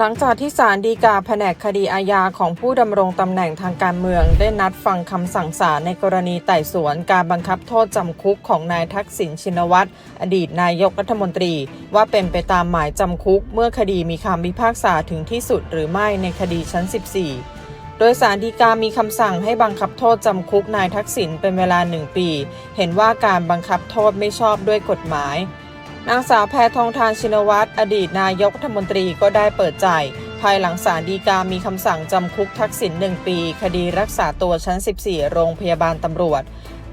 หลังจากที่ศาลฎีกาแผนกคดีอาญาของผู้ดำรงตำแหน่งทางการเมือง ได้นัดฟังคำสั่งศาลในกรณีไต่สวนการบังคับโทษจำคุกของนายทักษิณชินวัตรอดีตนายกรัฐมนตรี ว่าเป็นไปตามหมายจำคุก เมื่อคดีมีคำพิพากษาถึงที่สุดหรือไม่ในคดีชั้น 14โดยสารดีกามีคำสั่งให้บังคับโทษจำคุกนายทักษิณเป็นเวลาหนึ่งปี เห็นว่าการบังคับโทษไม่ชอบด้วยกฎหมาย นางสาวแพทองทานชินวัตรอดีตนายกรัฐมนตรีก็ได้เปิดใจ ภายหลังศาลฎีกามีคำสั่งจำคุกทักษิณหนึ่งปี คดีรักษาตัวชั้น 14 โรงพยาบาลตำรวจ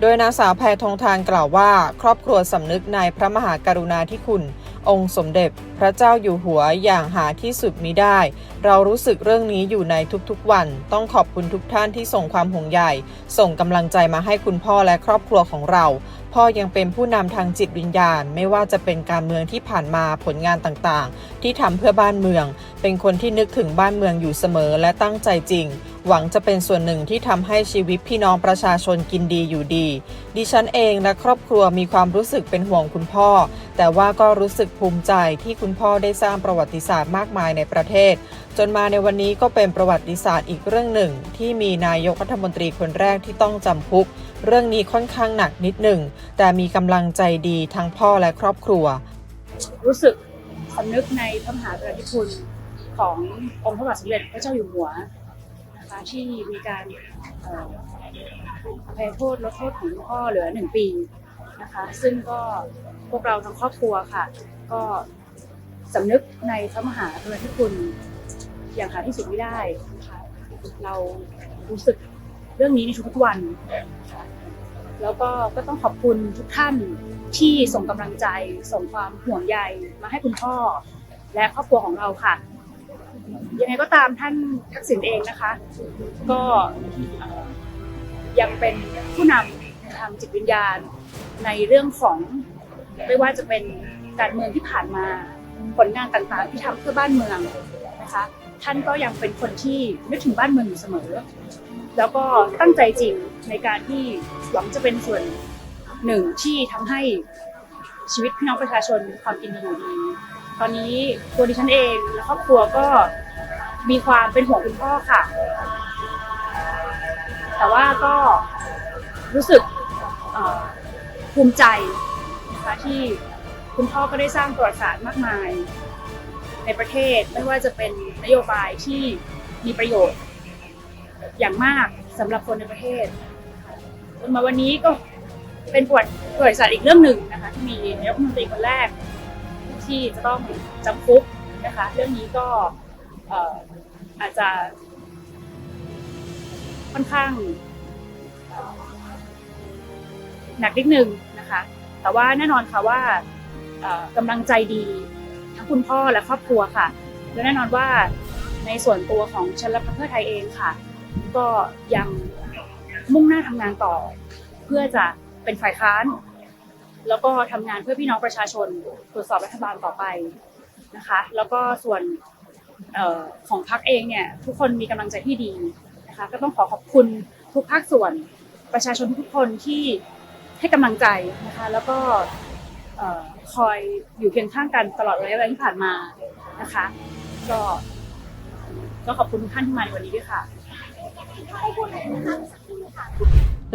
โดยนางสาวแพทองทานกล่าวว่า ครอบครัวสำนึกในพระมหากรุณาธิคุณ องค์สมเด็จ พระเจ้าอยู่หัวอย่างหาที่สุดมิได้ เรารู้สึกเรื่องนี้อยู่ในทุกๆวัน ต้องขอบคุณทุกท่านที่ส่งความห่วงใยส่งกำลังใจมาให้คุณพ่อและครอบครัวของเรา พ่อยังเป็นผู้นำทางจิตวิญญาณ ไม่ว่าจะเป็นการเมืองที่ผ่านมาผลงานต่างๆ ที่ทำเพื่อบ้านเมือง เป็นคนที่นึกถึงบ้านเมืองอยู่เสมอและตั้งใจจริง หวังจะเป็นส่วนหนึ่งที่ทำให้ชีวิตพี่น้องประชาชนกินดีอยู่ดี ดิฉันเองและครอบครัวมีความรู้สึกเป็นห่วงคุณพ่อ แต่ว่าก็รู้สึกภูมิใจที่คุณพ่อได้สร้างประวัติศาสตร์มากมายในประเทศ จนมาในวันนี้ก็เป็นประวัติศาสตร์อีกเรื่องหนึ่ง ที่มีนายกรัฐมนตรีคนแรกที่ต้องจำคุก เรื่องนี้ค่อนข้างหนักนิดหนึ่ง แต่มีกำลังใจดีทั้งพ่อและครอบครัว รู้สึกสำนึกในพระมหากรุณาธิคุณขององค์พระบาทสมเด็จพระเจ้าอยู่หัวนะคะที่มีการเอ่โทษลดโทษของพ่อเหลือหนึ่งปีนะคะ ซึ่งก็พวกเราทั้งครอบครัวค่ะ ก็สำนึกในพระมหากรุณาธิคุณอย่างหาที่สุดไม่ได้นะคะเรารู้สึกเรื่องนี้ในทุกวันนะคะ แล้วก็ก็ต้องขอบคุณทุกท่านที่ส่งกำลังใจ ส่งความห่วงใยมาให้คุณพ่อ และครอบครัวของเราค่ะ ยังไงก็ตามท่านทักษิณเองนะคะ ก็ยังเป็นผู้นำทางจิตวิญญาณในเรื่องของไม่ว่าจะเป็นการเมืองที่ผ่านมาผลงานต่างๆที่ทำเพื่อบ้านเมืองนะคะ ท่านก็ยังเป็นคนที่นึกถึงบ้านเมืองอยู่เสมอ แล้วก็ตั้งใจจริงในการที่หวังจะเป็นส่วนหนึ่งที่ทำให้ชีวิตพี่น้องประชาชนมีความกินดีอยู่ดี ตอนนี้ตัวดิฉันเองและครอบครัวก็มีความเป็นห่วงคุณพ่อค่ะ แต่ว่าก็รู้สึกภูมิใจนะคะที่คุณพ่อก็ได้สร้างประวัติศาสตร์มากมาย ในประเทศไม่ว่าจะเป็นนโยบายที่มีประโยชน์ อย่างมากสำหรับคนในประเทศจนมาวันนี้ก็เป็นประวัติประวัติศาสตร์อีกเรื่องหนึ่งนะคะที่มีนายกรัฐมนตรีคนแรก ที่จะต้องจำคุกนะคะเรื่องนี้ก็ออาจจะค่อนข้างหนักนิดนึงนะคะ แต่ว่าแน่นอนค่ะว่ากำลังใจดีทั้งคุณพ่อและครอบครัวค่ะ และแน่นอนว่าในส่วนตัวของฉันและพรรคเพื่อไทยเองค่ะ ก็ยังมุ่งหน้าทำงานต่อ เพื่อจะเป็นฝ่ายค้าน แล้วก็ทำงานเพื่อพี่น้องประชาชนตรวจสอบรัฐบาลต่อไปนะคะ แล้วก็ส่วนออของพรรคเองเนี่ยทุกคนมีกำลังใจที่ดีนะคะก็ต้องขอขอบคุณทุกภาคส่วนประชาชนทุกคนที่ให้กำลังใจนะคะแล้วก็อคอยอยู่เคียงข้างกันตลอดระยะเวลาที่ผ่านมานะคะ ก็ก็ขอบคุณทุกท่านที่มาในวันนี้ด้วยค่ะ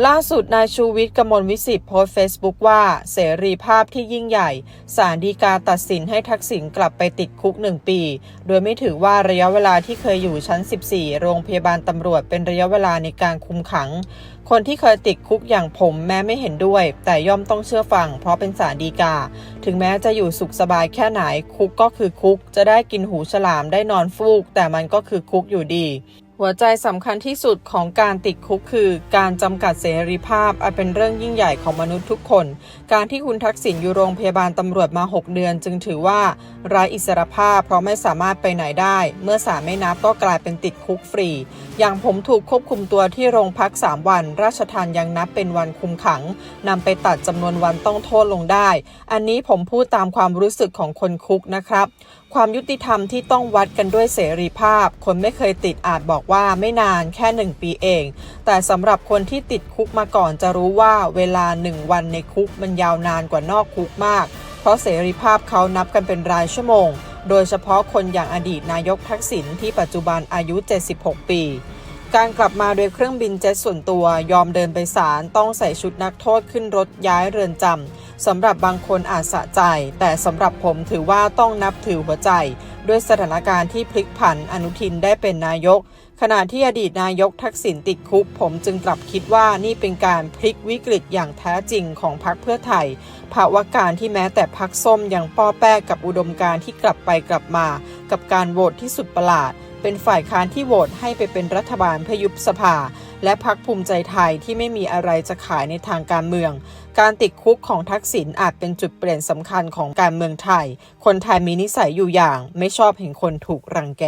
ล่าสุดนายชูวิทย์กมลวิสิทธิ์โพสต์เฟซบุ๊กว่า เสรีภาพที่ยิ่งใหญ่ ศาลฎีกาตัดสินให้ทักษิณกลับไปติดคุกหนึ่งปี โดยไม่ถือว่าระยะเวลาที่เคยอยู่ชั้น 14 โรงพยาบาลตำรวจเป็นระยะเวลาในการคุมขัง คนที่เคยติดคุกอย่างผมแม้ไม่เห็นด้วย แต่ย่อมต้องเชื่อฟัง เพราะเป็นศาลฎีกา ถึงแม้จะอยู่สุขสบายแค่ไหนคุกก็คือคุก จะได้กินหูฉลามได้นอนฟูก แต่มันก็คือคุกอยู่ดี หัวใจสำคัญที่สุดของการติดคุกคือ การจำกัดเสรีภาพอันเป็นเรื่องยิ่งใหญ่ของมนุษย์ทุกคน การที่คุณทักษิณอยู่โรงพยาบาลตำรวจมา 6 เดือน จึงถือว่าไร้อิสรภาพเพราะไม่สามารถไปไหนได้ เมื่อสารไม่นับก็กลายเป็นติดคุกฟรี อย่างผมถูกควบคุมตัวที่โรงพัก 3 วัน ราชทานยังนับเป็นวันคุมขังนำไปตัดจำนวนวันต้องโทษลงได้ อันนี้ผมพูดตามความรู้สึกของคนคุกนะครับ ความยุติธรรมที่ต้องวัดกันด้วยเสรีภาพ คนไม่เคยติดอาจบอกว่าไม่นานแค่หนึ่งปีเอง แต่สำหรับคนที่ติดคุกมาก่อนจะรู้ว่าเวลาหนึ่งวันในคุกมันยาวนานกว่านอกคุกมาก เพราะเสรีภาพเขานับกันเป็นรายชั่วโมง โดยเฉพาะคนอย่างอดีตนายกทักษิณที่ปัจจุบันอายุ 76 ปี การกลับมาโดยเครื่องบินเจ็ตส่วนตัวยอมเดินไปศาลต้องใส่ชุดนักโทษขึ้นรถย้ายเรือนจำสำหรับบางคนอาจสะใจ แต่สำหรับผมถือว่าต้องนับถือหัวใจ ด้วยสถานการณ์ที่พลิกผันอนุทินได้เป็นนายก ขณะที่อดีตนายกทักษิณติดคุก ผมจึงกลับคิดว่านี่เป็นการพลิกวิกฤตอย่างแท้จริงของพรรคเพื่อไทยภาวะการที่แม้แต่พรรคส้มยังป้อแป้กับอุดมการที่กลับไปกลับมา กับการโหวตที่สุดประหลาด เป็นฝ่ายค้านที่โหวตให้ไปเป็นรัฐบาลเพื่อยุบสภา และพักภูมิใจไทยที่ไม่มีอะไรจะขายในทางการเมือง การติดคุกของทักษิณอาจเป็นจุดเปลี่ยนสำคัญของการเมืองไทย คนไทยมีนิสัยอยู่อย่าง ไม่ชอบเห็นคนถูกรังแก